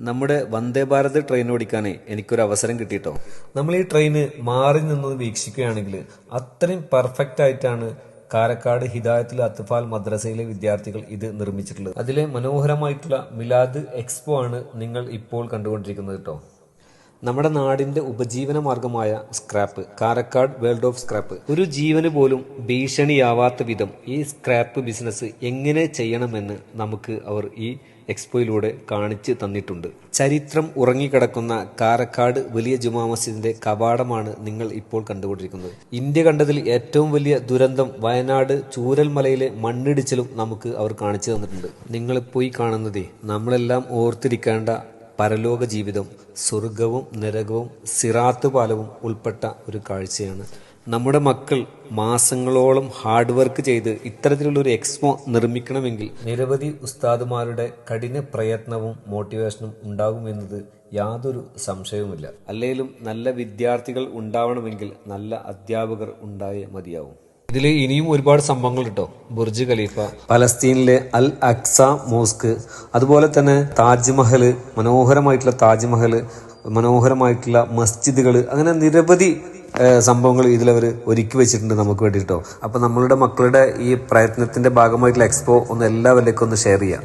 നമ്മുടെ വന്ദേ ഭാരത് ട്രെയിൻ ഓടിക്കാനേ എനിക്കൊരു അവസരം കിട്ടിയിട്ടോ? നമ്മൾ ഈ ട്രെയിന് മാറി നിന്ന് വീക്ഷിക്കുകയാണെങ്കിൽ അത്രയും പെർഫെക്റ്റ് ആയിട്ടാണ് കാരക്കാട് ഹിദായത്തുൽ അത്ഫാൽ മദ്രസയിലെ വിദ്യാർത്ഥികൾ ഇത് നിർമ്മിച്ചിട്ടുള്ളത്. അതിലെ മനോഹരമായിട്ടുള്ള മിലാദ് എക്സ്പോ ആണ് നിങ്ങൾ ഇപ്പോൾ കണ്ടുകൊണ്ടിരിക്കുന്നത് കേട്ടോ. നമ്മുടെ നാടിന്റെ ഉപജീവന മാർഗമായ scrap Karakkad world of scrap. ഒരു ജീവന് പോലും ഭീഷണിയാവാത്ത വിധം ഈ സ്ക്രാപ്പ് ബിസിനസ് എങ്ങനെ ചെയ്യണമെന്ന് നമുക്ക് അവർ ഈ എക്സ്പോയിലൂടെ കാണിച്ചു തന്നിട്ടുണ്ട്. ചരിത്രം ഉറങ്ങിക്കിടക്കുന്ന കാരക്കാട് വലിയ ജുമാ മസ്ജിദിന്റെ കവാടമാണ് നിങ്ങൾ ഇപ്പോൾ കണ്ടുകൊണ്ടിരിക്കുന്നത്. ഇന്ത്യ കണ്ടതിൽ ഏറ്റവും വലിയ ദുരന്തം വയനാട് ചൂരൽമലയിലെ മണ്ണിടിച്ചിലും നമുക്ക് അവർ കാണിച്ചു തന്നിട്ടുണ്ട്. നിങ്ങൾ പോയി കാണുന്നതേ നമ്മളെല്ലാം ഓർത്തിരിക്കേണ്ട പരലോക ജീവിതം സ്വർഗവും നരകവും സിറാത്ത് പാലവും ഉൾപ്പെട്ട ഒരു കാഴ്ചയാണ്. നമ്മുടെ മക്കൾ മാസങ്ങളോളം ഹാർഡ് വർക്ക് ചെയ്ത് ഇത്തരത്തിലുള്ള ഒരു എക്സ്പോ നിർമ്മിക്കണമെങ്കിൽ നിരവധി ഉസ്താദുമാരുടെ കഠിന പ്രയത്നവും മോട്ടിവേഷനും ഉണ്ടാകുമെന്നത് യാതൊരു സംശയവുമില്ല. അല്ലെങ്കിലും നല്ല വിദ്യാർത്ഥികൾ ഉണ്ടാവണമെങ്കിൽ നല്ല അധ്യാപകർ ഉണ്ടായേ മതിയാവും. ഇതിൽ ഇനിയും ഒരുപാട് സംഭവങ്ങൾ കിട്ടോ ബുർജ് ഖലീഫ. പലസ്തീനിലെ അൽ അക്സ മോസ്ക് അതുപോലെ തന്നെ താജ്മഹൽ മനോഹരമായിട്ടുള്ള താജ്മഹൽ മനോഹരമായിട്ടുള്ള മസ്ജിദുകൾ അങ്ങനെ നിരവധി സംഭവങ്ങൾ ഇതിലവർ ഒരുക്കി വെച്ചിട്ടുണ്ട് നമുക്ക് വേണ്ടിയിട്ടോ അപ്പൊ നമ്മളുടെ മക്കളുടെ ഈ പ്രയത്നത്തിന്റെ ഭാഗമായിട്ടുള്ള എക്സ്പോ ഒന്ന് എല്ലാവരിലേക്കും ഒന്ന് ഷെയർ ചെയ്യാം.